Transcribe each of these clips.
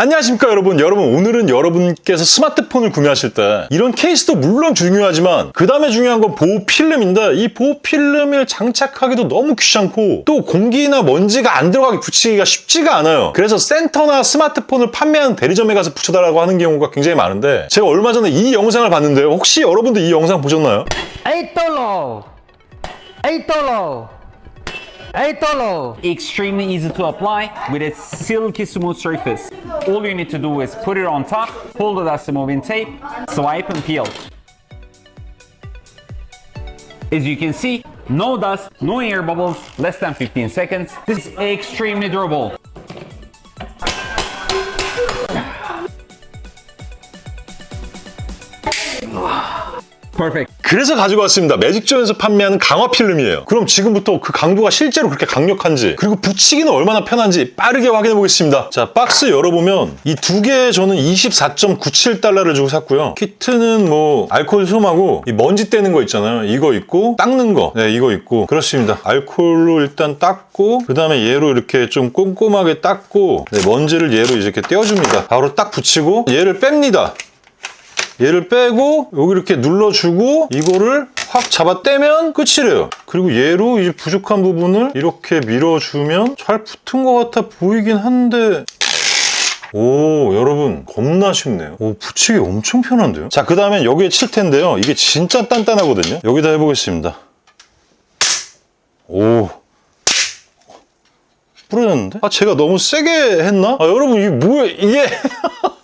안녕하십니까 여러분 여러분 오늘은 여러분께서 스마트폰을 구매하실 때 이런 케이스도 물론 중요하지만 그 다음에 중요한 건 보호 필름인데 이 보호 필름을 장착하기도 너무 귀찮고 또 공기나 먼지가 안 들어가게 붙이기가 쉽지가 않아요 그래서 센터나 스마트폰을 판매하는 대리점에 가서 붙여달라고 하는 경우가 굉장히 많은데 제가 얼마 전에 이 영상을 봤는데요 혹시 여러분도 이 영상 보셨나요? Hey Tolo! Hey Tolo! Hey Tolo! extremely easy to apply with a silky smooth surface. All you need to do is put it on top, pull the dust removing tape, swipe and peel. As you can see, no dust, no air bubbles, less than 15 seconds. This is extremely durable. Perfect. 그래서 가지고 왔습니다. 매직존에서 판매하는 강화 필름이에요. 그럼 지금부터 그 강도가 실제로 그렇게 강력한지 그리고 붙이기는 얼마나 편한지 빠르게 확인해 보겠습니다. 자, 박스 열어보면 이 두개 저는 24.97달러를 주고 샀고요. 키트는 뭐 알코올 솜하고 이 먼지 떼는 거 있잖아요. 이거 있고 닦는 거, 네, 이거 있고 그렇습니다. 알코올로 일단 닦고 그 다음에 얘로 이렇게 좀 꼼꼼하게 닦고 네, 먼지를 얘로 이렇게 떼어줍니다. 바로 딱 붙이고 얘를 뺍니다. 얘를 빼고 여기 이렇게 눌러주고 이거를 확 잡아 떼면 끝이래요. 그리고 얘로 이제 부족한 부분을 이렇게 밀어주면 잘 붙은 것 같아 보이긴 한데. 오 여러분 겁나 쉽네요. 오 붙이기 엄청 편한데요? 자그 다음에 여기에 칠 텐데요. 이게 진짜 단단하거든요. 여기다 해보겠습니다. 오. 부러졌는데? 아 제가 너무 세게 했나? 아 여러분 이게 뭐야 이게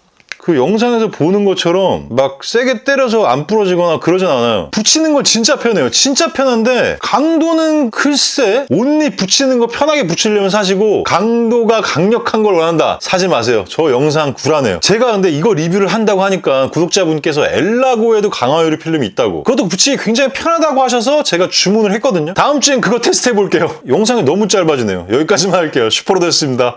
그 영상에서 보는 것처럼 막 세게 때려서 안 부러지거나 그러진 않아요. 붙이는 건 진짜 편해요. 진짜 편한데 강도는 글쎄 온리 붙이는 거 편하게 붙이려면 사시고 강도가 강력한 걸 원한다. 사지 마세요. 저 영상 구라네요. 제가 근데 이거 리뷰를 한다고 하니까 구독자분께서 엘라고에도 강화유리 필름이 있다고 그것도 붙이기 굉장히 편하다고 하셔서 제가 주문을 했거든요. 다음 주엔 그거 테스트 해볼게요. 영상이 너무 짧아지네요. 여기까지만 할게요. 슈퍼로드였습니다.